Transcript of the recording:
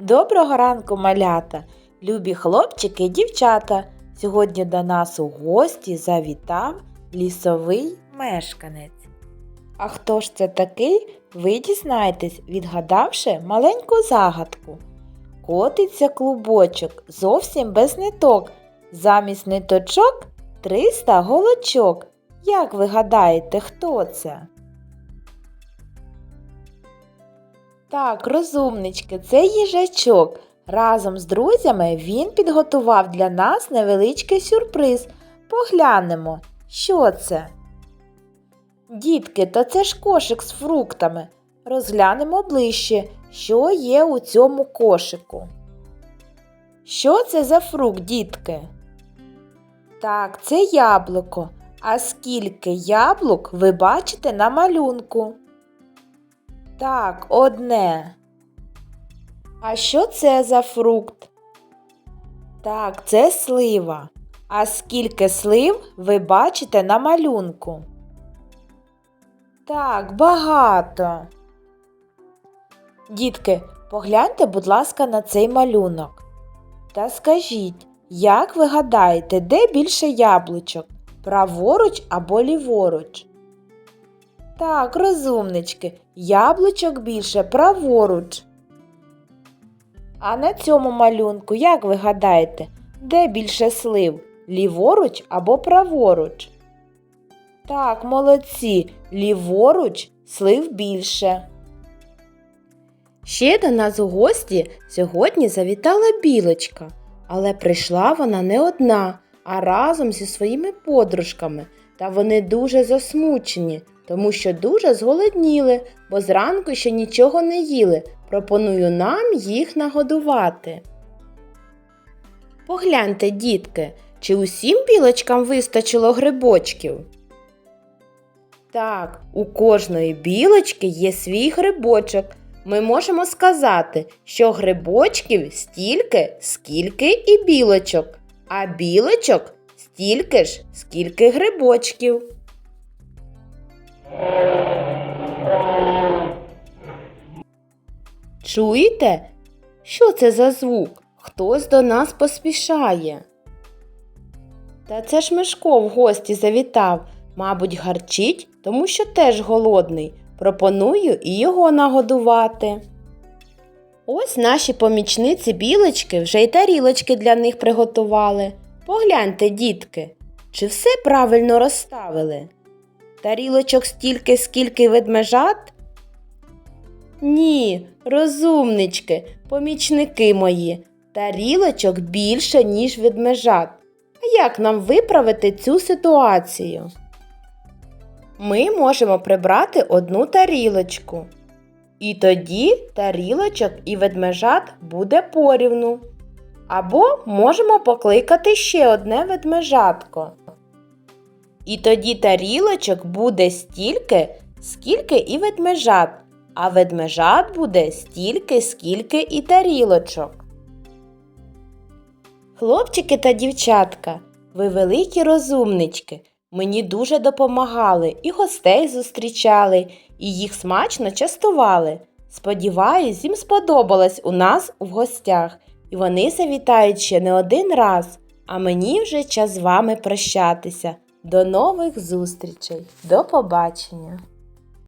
Доброго ранку, малята, любі хлопчики і дівчата. Сьогодні до нас у гості завітав лісовий мешканець. А хто ж це такий, ви дізнаєтесь, відгадавши маленьку загадку. Котиться клубочок зовсім без ниток. Замість ниточок 300 голочок. Як ви гадаєте, хто це? Так, розумнички, це їжачок. Разом з друзями він підготував для нас невеличкий сюрприз. Поглянемо, що це. Дітки, то це ж кошик з фруктами. Розглянемо ближче, що є у цьому кошику. Що це за фрукт, дітки? Так, це яблуко. А скільки яблук ви бачите на малюнку? Так, одне. А що це за фрукт? Так, це слива. А скільки слив ви бачите на малюнку? Так, багато. Дітки, погляньте, будь ласка, на цей малюнок. Та скажіть, як ви гадаєте, де більше яблучок? Праворуч або ліворуч? Так, розумнички, яблучок більше праворуч. А на цьому малюнку, як ви гадаєте, де більше слив? Ліворуч або праворуч? Так, молодці, ліворуч слив більше. Ще до нас у гості сьогодні завітала білочка, але прийшла вона не одна, а разом зі своїми подружками. Та вони дуже засмучені, тому що дуже зголодніли, бо зранку ще нічого не їли. Пропоную нам їх нагодувати. Погляньте, дітки, чи усім білочкам вистачило грибочків? Так, у кожної білочки є свій грибочок. Ми можемо сказати, що грибочків стільки, скільки і білочок, а білочок стільки ж, скільки грибочків. Чуєте? Що це за звук? Хтось до нас поспішає. Та це ж Мишко в гості завітав. Мабуть, гарчить, тому що теж голодний. Пропоную і його нагодувати. Ось наші помічниці білочки вже й тарілочки для них приготували. Погляньте, дітки, чи все правильно розставили? Тарілочок стільки, скільки ведмежат? Ні, розумнички, помічники мої, тарілочок більше, ніж ведмежат. А як нам виправити цю ситуацію? Ми можемо прибрати одну тарілочку. І тоді тарілочок і ведмежат буде порівну. Або можемо покликати ще одне ведмежатко. І тоді тарілочок буде стільки, скільки і ведмежат, а ведмежат буде стільки, скільки і тарілочок. Хлопчики та дівчатка, ви великі розумнички. Мені дуже допомагали і гостей зустрічали, і їх смачно частували. Сподіваюсь, їм сподобалось у нас в гостях, і вони завітають ще не один раз. А мені вже час з вами прощатися. До нових зустрічей. До побачення!